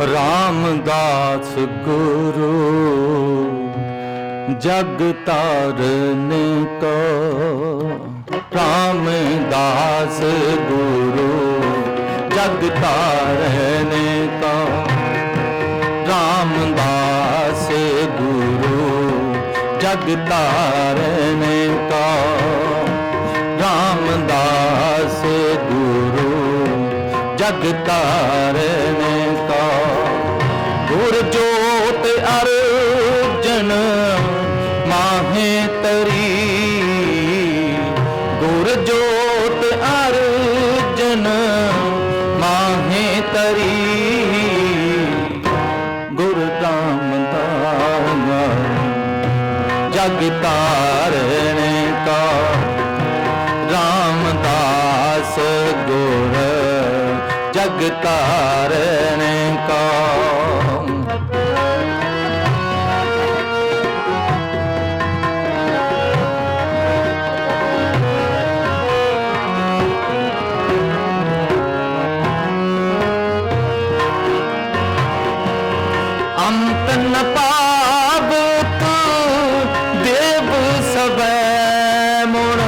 ਰਾਮਦਾਸ ਗੁਰੂ, ਜਗ ਤਾਰਨ ਕੋ ਰਾਮਦਾਸ ਗੁਰੂ, ਜਗ ਤਾਰਨ ਕੋ ਰਾਮਦਾਸ ਗੁਰੂ, ਜਗ ਤਾਰਨ ਕੋ ਰਾਮਦਾਸ ਗੁਰੂ, ਜਗ ਤਾਰਨ ਜੋਤ ਅਰਜਨ ਅੰਤ ਪਾਵਤ ਦੇਵ ਸਵੈ ਮੁਣ।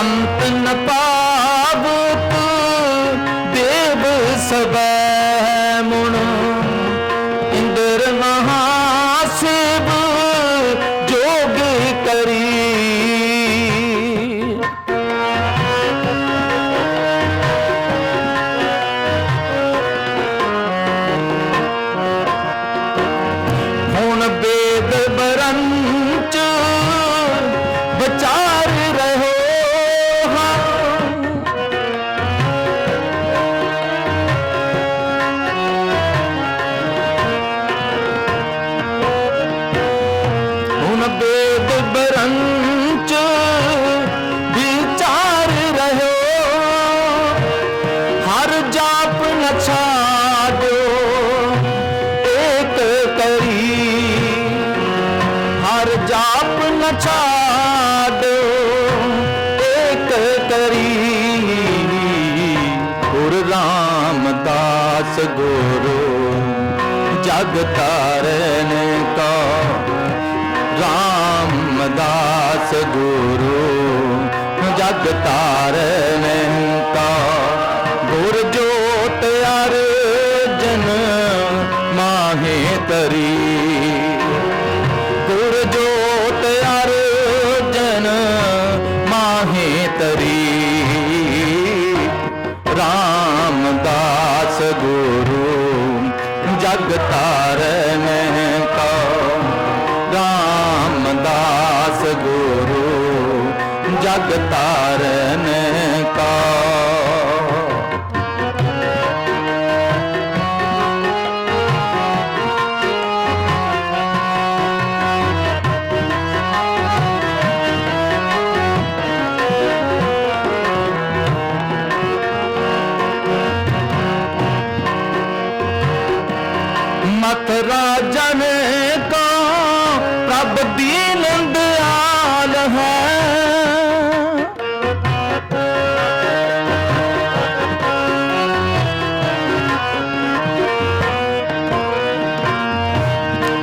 ਅੰਤ ਨ ਪਾਵਤ ਦੇਵ ਸਵੈ ਗੁਰ ਰਾਮਦਾਸ ਗੁਰੂ ਜਗ ਤਾਰਨ ਕਾ ਰਾਮਦਾਸ ਗੁਰੂ ਜਗ ਤਾਰਨ ਮਾਹੇ ਤਰੀ। ਗੁਰ ਜੋਤ ਅਰਜਨ ਮਾਹੀ ਤਰੀ। ਰਾਮਦਾਸ ਗੁਰੂ ਜਗ ਤਾਰਨ ਕਾ। ਰਾਮਦਾਸ ਗੁਰੂ ਜਗ ਤਾਰਨ ਕਾ। ਮਤ ਰਾਜਨ ਕੋ ਪ੍ਰਭ ਦੀਨ ਦਿਆਲ ਹੈ।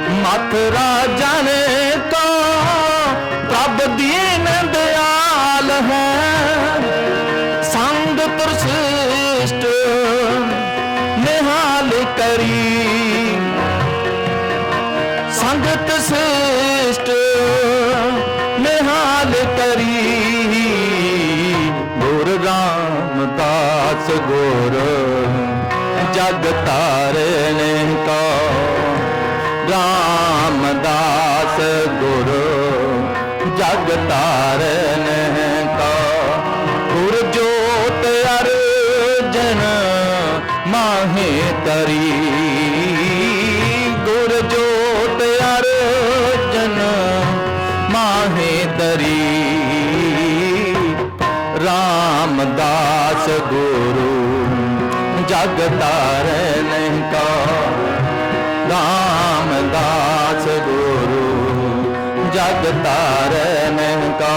ਮਤ ਰਾਜਨ ਕੋ ਪ੍ਰਭ ਦੀਨ ਦਿਆਲ ਹੈ। ਸੰਗ ਪ੍ਰਸਿਸ਼ਟ ਨਿਹਾਲ ਕਰੀ। ਸੰਗਤ ਸ੍ਰੇਸ਼ਟ ਨਿਹਾਲ ਕਰੀ। ਗੁਰ ਰਾਮਦਾਸ ਗੁਰ, ਜਗ ਤਾਰਨ ਕਾ। ਰਾਮਦਾਸ ਗੁਰ, ਜਗ ਤਾਰਨ ਕਾ। ਗੁਰ ਜੋਤ ਅਰਜਨ ਮਾਹੇ ਤਰੀ। ਰਾਮਦਾਸ ਗੁਰੂ ਜਗ ਤਾਰਨ ਕਾ। ਰਾਮਦਾਸ ਗੁਰੂ ਜਗ ਤਾਰਨ ਕਾ।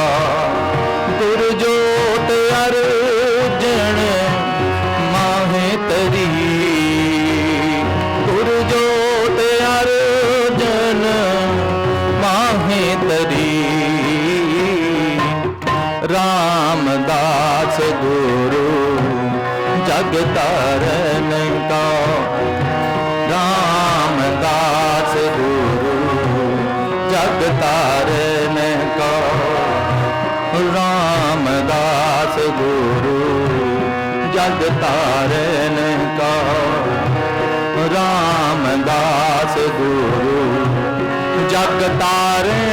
ਚਰਨ ਕੋ ਰਾਮਦਾਸ ਗੁਰੂ, ਜਗ ਤਾਰਨ ਕੋ ਰਾਮਦਾਸ ਗੁਰੂ, ਜਗ ਤਾਰਨ ਕੋ ਰਾਮਦਾਸ ਗੁਰੂ, ਜਗ ਤਾਰਨ